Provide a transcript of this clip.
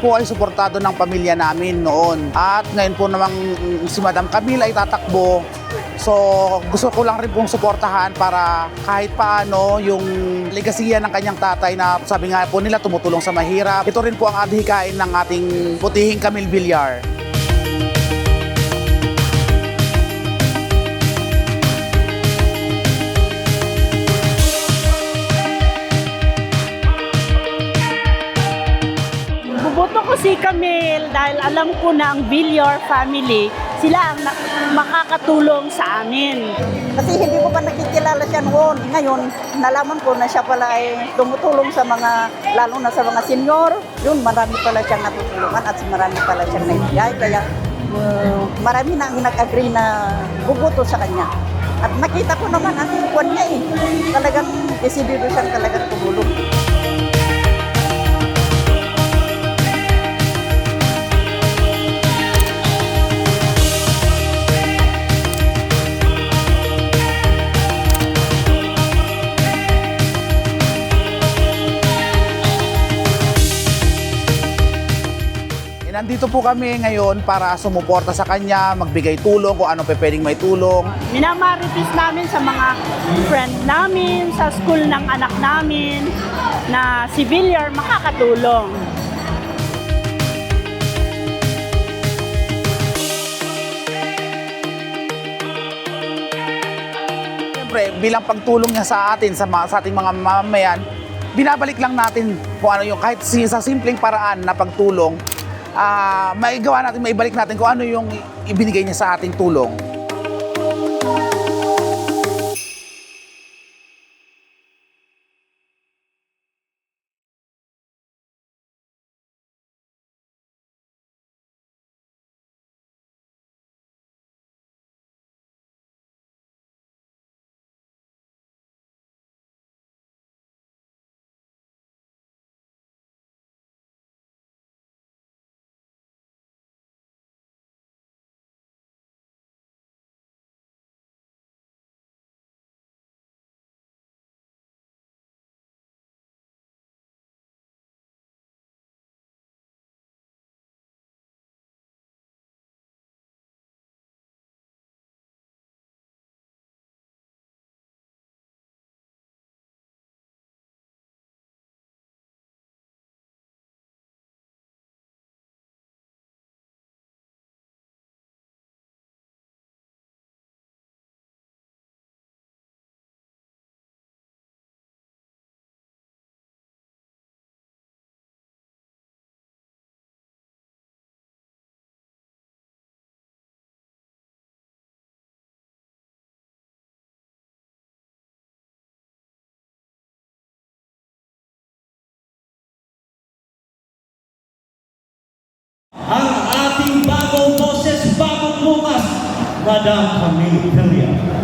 Po ay suportado ng pamilya namin noon. At ngayon po namang mm, si Madam Camille ay tatakbo. So gusto ko lang rin pong suportahan para kahit paano yung legasiya ng kanyang tatay na sabi nga po nila tumutulong sa mahirap. Ito rin po ang adhikain ng ating putihing Camille Villar. Buboto ko si Camille dahil alam ko na ang Villar family, sila ang makakatulong sa amin. Kasi hindi ko pa nakikilala siya noon. Ngayon, nalaman ko na siya pala ay tumutulong sa mga, lalo na sa mga senior. Yun, marami pala siyang natutulungan at marami pala siyang naibigay. Kaya uh, marami na ang nag-agree na bubuto sa kanya. At nakita ko naman ang kwan niya eh. Talagang desidido siyang talagang tumulong. Nandito po kami ngayon para sumuporta sa kanya, magbigay tulong kung ano pa pwedeng may tulong. Minamaritis namin sa mga friend namin, sa school ng anak namin, na si Villar makakatulong. Siyempre, bilang pagtulong niya sa atin, sa, mga, sa ating mga mamamayan, binabalik lang natin kung ano yung, kahit sa simpleng paraan na pagtulong, ah maigawa natin, maibalik natin kung ano yung ibinigay niya sa ating tulong. Madam Camille Villar.